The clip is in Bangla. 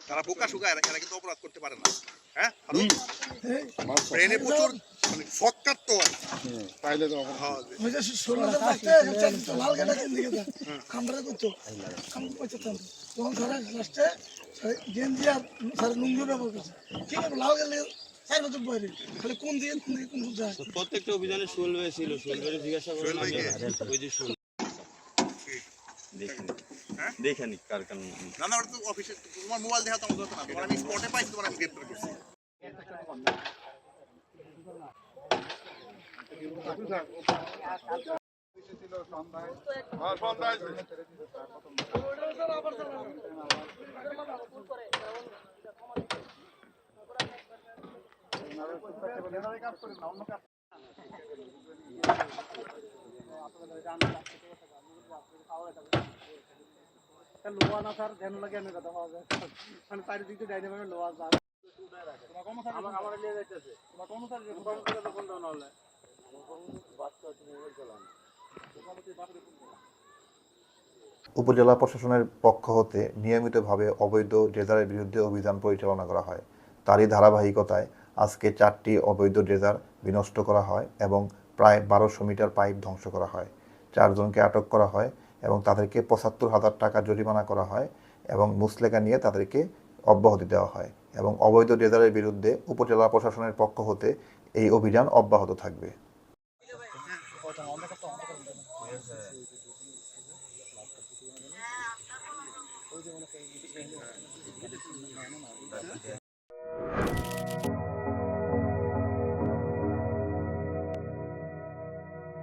তারা বোকা শুকা এরা এরা কিন্তু অপরাধ করতে পারে না। হ্যাঁ? ব্রেনে প্রচুর মানে শক্কার তো তাইলে তো হ্যাঁ, ওই যে ষোলোটা থাকতে চারটে লাল গাড়ি কিন দিকে কামড়া করতো। কাম করতে তখন সারা লাস্টে গেঞ্জি আর সারা লুঙ্গি ব্যবহার করছে। ঠিক আছে লাল গাড়ি চার বছর খালি কোন দিয়ে কোন দিকে কোন যায়? প্রত্যেকটা অভিযানে ভাই ছিল সোহেল জিজ্ঞাসা করে ভাইকে? ওই যে সোহেল দেখেনি হ্যাঁ? দেখেনি কার কান না না ওটা তো অফিসে তোমার মোবাইল দেখা তো না। তোমার আমি স্পটে পাইছি তোমার আমি গ্রেপ্তার করছি। হ্যাঁ সন্ধ্যায় লোহা না স্যার ধ্যান লাগে আমি কথা মানে লোহা স্যার উপজেলা প্রশাসনের পক্ষ হতে নিয়মিতভাবে অবৈধ ড্রেজারের বিরুদ্ধে অভিযান পরিচালনা করা হয়। তারই ধারাবাহিকতায় আজকে চারটি অবৈধ ড্রেজার বিনষ্ট করা হয় এবং প্রায় বারোশো মিটার পাইপ ধ্বংস করা হয়। চারজনকে আটক করা হয় এবং তাদেরকে পঁচাত্তর হাজার টাকা জরিমানা করা হয় এবং মুসলেকা নিয়ে তাদেরকে অব্যাহতি দেওয়া হয় এবং অবৈধ ড্রেজারের বিরুদ্ধে উপজেলা প্রশাসনের পক্ষ হতে এই অভিযান অব্যাহত থাকবে।